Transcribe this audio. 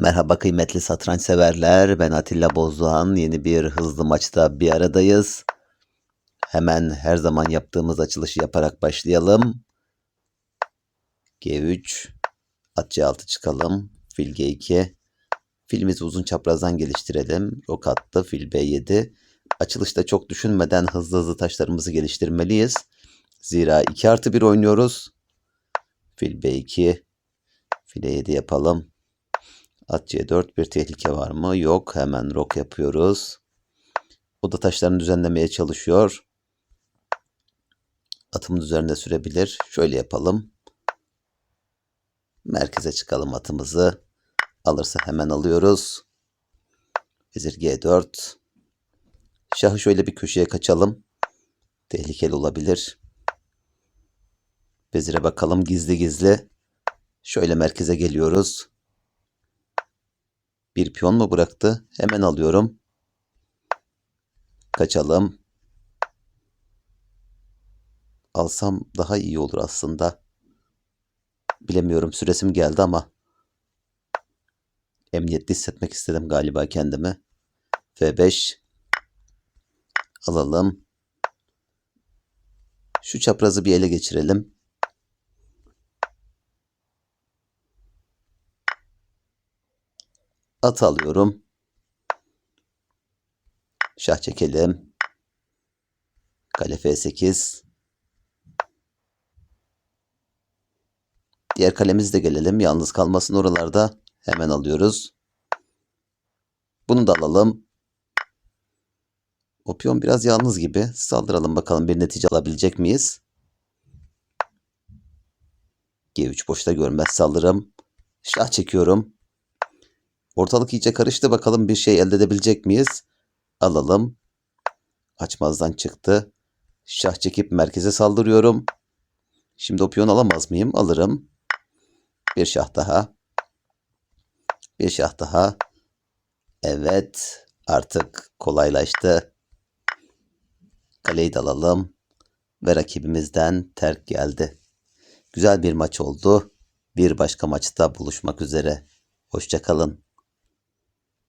Merhaba kıymetli satranç severler. Ben Atilla Bozdoğan. Yeni bir hızlı maçta bir aradayız. Hemen her zaman yaptığımız açılışı yaparak başlayalım. G3 at C6 çıkalım. Fil G2 Filimizi uzun çaprazdan geliştirelim. Rok attı. Fil B7 Açılışta çok düşünmeden hızlı hızlı taşlarımızı geliştirmeliyiz. Zira 2 artı 1 oynuyoruz. Fil B2 Fil E7 yapalım. At C4 bir tehlike var mı? Yok. Hemen rok yapıyoruz. O da taşlarını düzenlemeye çalışıyor. Atımın üzerinde sürebilir. Şöyle yapalım. Merkeze çıkalım atımızı. Alırsa hemen alıyoruz. Vezir G4. Şahı şöyle bir köşeye kaçalım. Tehlikeli olabilir. Vezire bakalım gizli gizli. Şöyle merkeze geliyoruz. Bir piyon mu bıraktı? Hemen alıyorum. Kaçalım. Alsam daha iyi olur aslında. Bilemiyorum süresim geldi ama emniyetli hissetmek istedim galiba kendimi. F5 alalım. Şu çaprazı bir ele geçirelim. At alıyorum. Şah çekelim. Kale F8. Diğer kalemiz de gelelim. Yalnız kalmasın oralarda. Hemen alıyoruz. Bunu da alalım. O piyon biraz yalnız gibi. Saldıralım bakalım bir netice alabilecek miyiz? G3 boşta görmez saldırım. Şah çekiyorum. Ortalık iyice karıştı. Bakalım bir şey elde edebilecek miyiz? Alalım. Açmazdan çıktı. Şah çekip merkeze saldırıyorum. Şimdi o piyon alamaz mıyım? Alırım. Bir şah daha. Bir şah daha. Evet. Artık kolaylaştı. Kaleyi de alalım. Ve rakibimizden terk geldi. Güzel bir maç oldu. Bir başka maçta buluşmak üzere. Hoşçakalın.